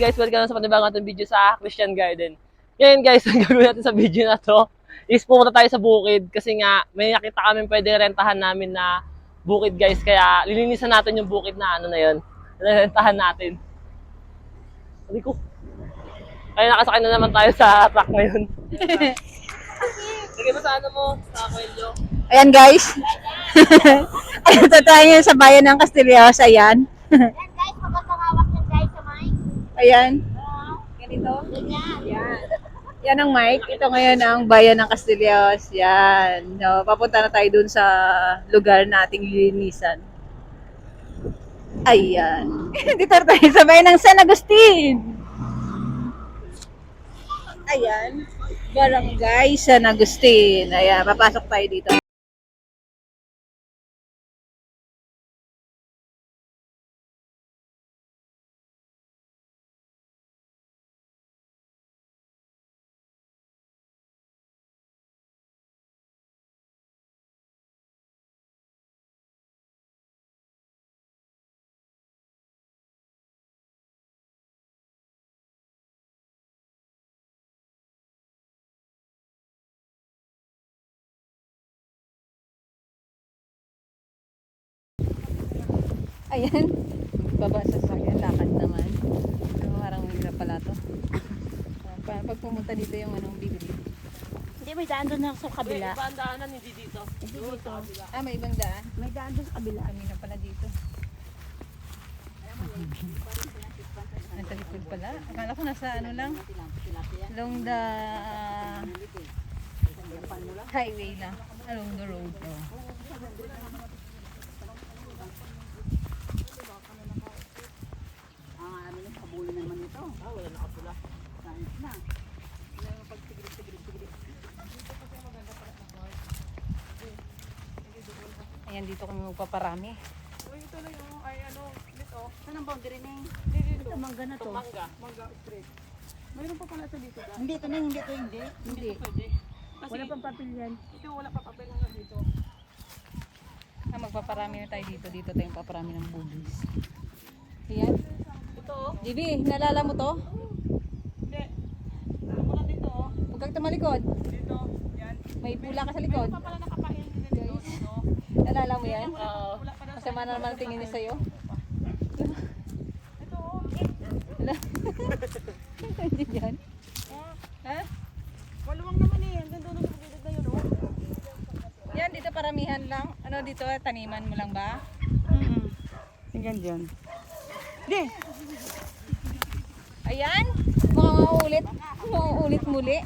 guys, welcome sa panibagong ating video sa Christian Garden. Ngayon guys, ang gagawin natin sa video na to is pumunta tayo sa bukid kasi nga may nakita kami pwede rentahan namin na bukid guys. Kaya lilinisan natin yung bukid na ano na yun. Rentahan natin. Sabi ko. Kaya nakasakay na naman tayo sa truck ngayon. Sige mo sa ano mo, sa Coelho. Ayan guys. Ayan, ito tayo sa bayan ng Castillos. Ayan. Yan guys, magandang hawak yan guys sa mic. Ayan. Ganito. Ayan. Yan ang mic. Ito ngayon ang bayan ng Castillos. Yan. So, papunta na tayo dun sa lugar nating lilinisan. Ayan. Dito na tayo sa bayan ng San Agustin. Ayan. Barangay San Agustin. Ayan, papasok tayo dito. Ayan. Baba sa sakyan. Lakad naman. So, parang mahirap pala to. Pa- Pag pumunta dito yung anong bibili. Hindi, may daan doon sa kabila. Iba ang daanan, hindi dito. Sa kabila. Ah, may ibang daan. May daan doon sa kabila. Kami na pala dito. Nasa likod pala. Akala ko nasa ano lang. Along the ah, highway lang. Along the road. Oh. Ayan, dito kami magpaparami. Saan ang boundary na yun? Ito, mangga na to. Mangga. Hindi, ito na, hindi ito, hindi. Hindi. Pwede. Kasi Wala pang papel yan. ito wala pa papel hanggang dito. Ah, magpaparami na tayo dito. Dito tayo paparami ng bugis. Ayan. Ito oh. JB, nalala mo to? Hindi. Ano mo lang dito oh. Huwag kang tumalikod. Dito. Yan. May pula ka sa likod. Pa pala nakapain din dito. Nalala mo yan? Oo. Masama na naman tingin niya sa'yo. Ito oh. Hindi yan. Ha? Waluwang naman eh. Hanggang doon sa gilid na yun oh. Yan, dito paramihan lang. Ano dito, taniman mo lang ba? Mm. Hanggang dyan. Hindi. Ayan. Mukhang mauulit. Mauulit muli.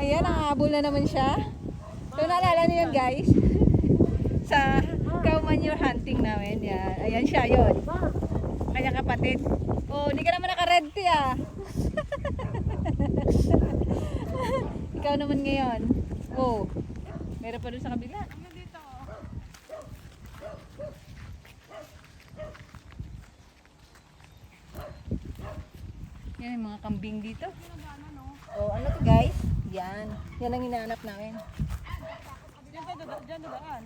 Ayan, nakahabol na naman siya. So, naalala niyo yun, guys? Sa Cow Manure Hunting namin. Yan. Ayan siya, yun. Kanya kapatid. Oh, hindi ka naman naka-red tea, ah. Ikaw naman ngayon. Oh. Meron pa dun sa kabila. Yan yung mga kambing dito. Oh, ano to guys? Yan. Yan ang hinahanap namin. Diyan dadaan.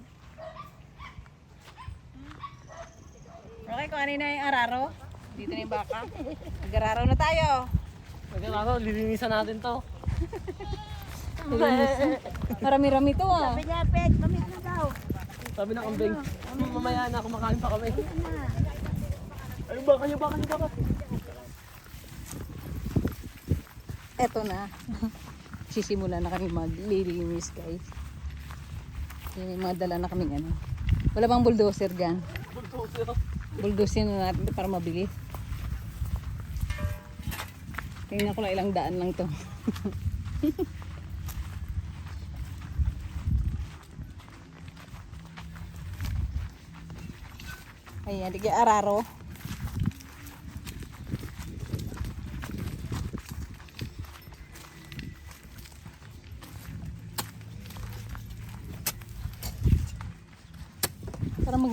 Okay, kung ano na yung araro. Dito na yung baka. Mag-araro na tayo. Magkakaroon, lilinisan natin to. Marami-rami to ah. Pinapit, kami ano daw. Sabi ng kambing, "Hmm, mamaya na kumakain pa kami. Ano ba kayo ba kayo ba? Eto na. Sisimula na kami maglilinis guys. Yan yung mga dala na kaming ano. Wala bang bulldozer dyan? Bulldozer. Bulldozer na natin para mabilis. Tingnan ko lang ilang daan lang to. Ayan, di kaya araro.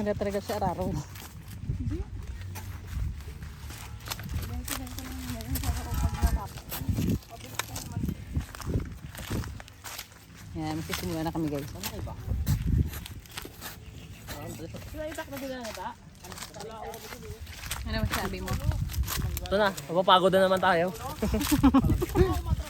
Maganda talaga sa araro. Yan, magsisimula na kami guys. Ano kayo ba? Ano masabi mo? Ito na, mapapagod na naman tayo.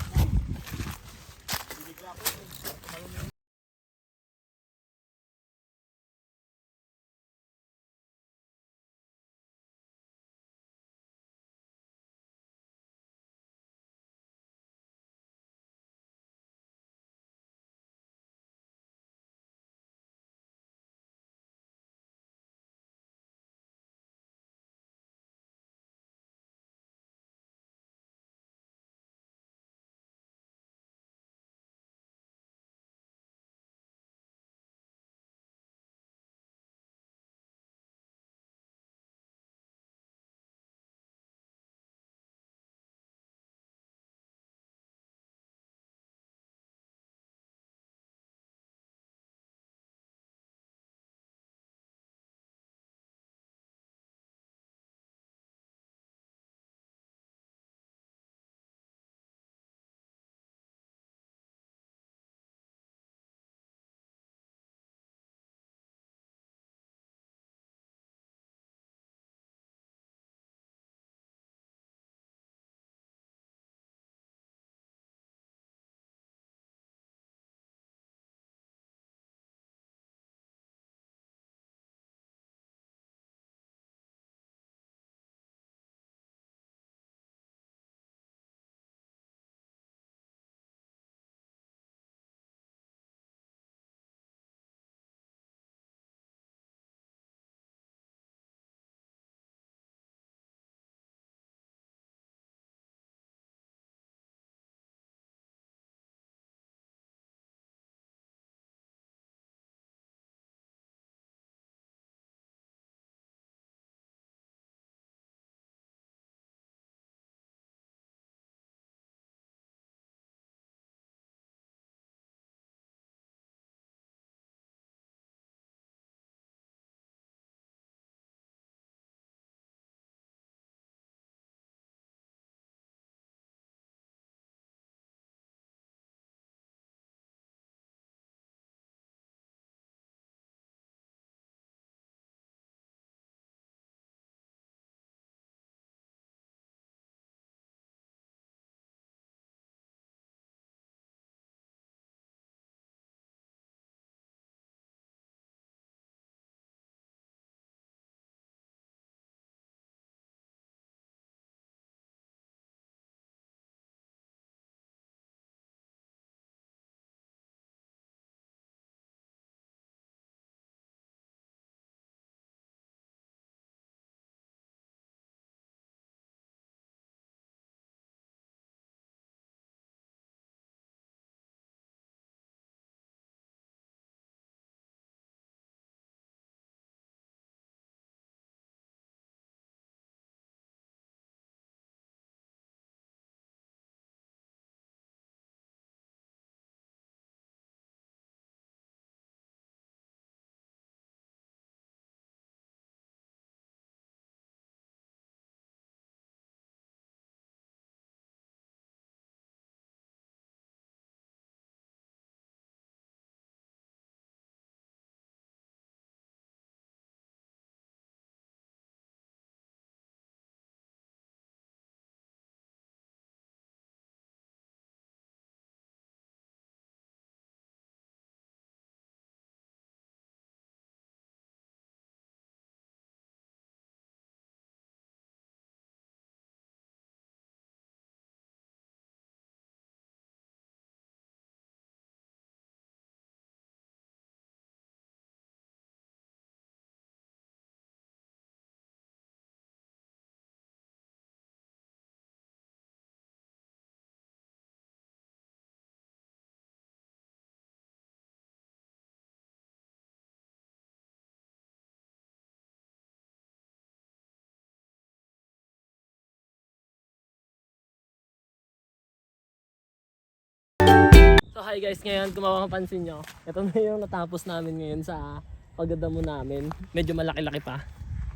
So hi guys, ngayon gumawa ng nyo. Ito na yung natapos namin ngayon sa pagdadamo namin. Medyo malaki-laki pa.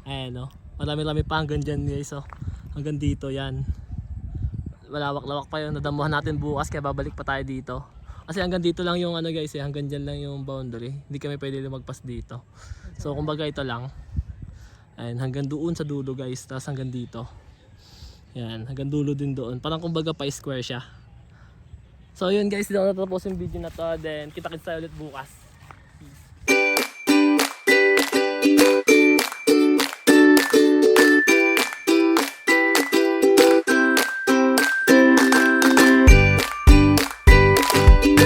Ayan. No? Marami-rami pa hanggang dyan guys o. Hanggang dito yan. Malawak-lawak pa yun. Nadamuhan natin bukas kaya babalik pa tayo dito. Kasi hanggang dito lang yung ano guys eh. Hanggang dyan lang yung boundary. Hindi kami pwede magpas dito. So kumbaga ito lang. Ayan, hanggang doon sa dulo guys. Tapos hanggang dito. Yan, hanggang dulo din doon. Parang kumbaga pa square siya. So yun guys, dito na tapos yung video na to. Then kita-kits tayo ulit bukas.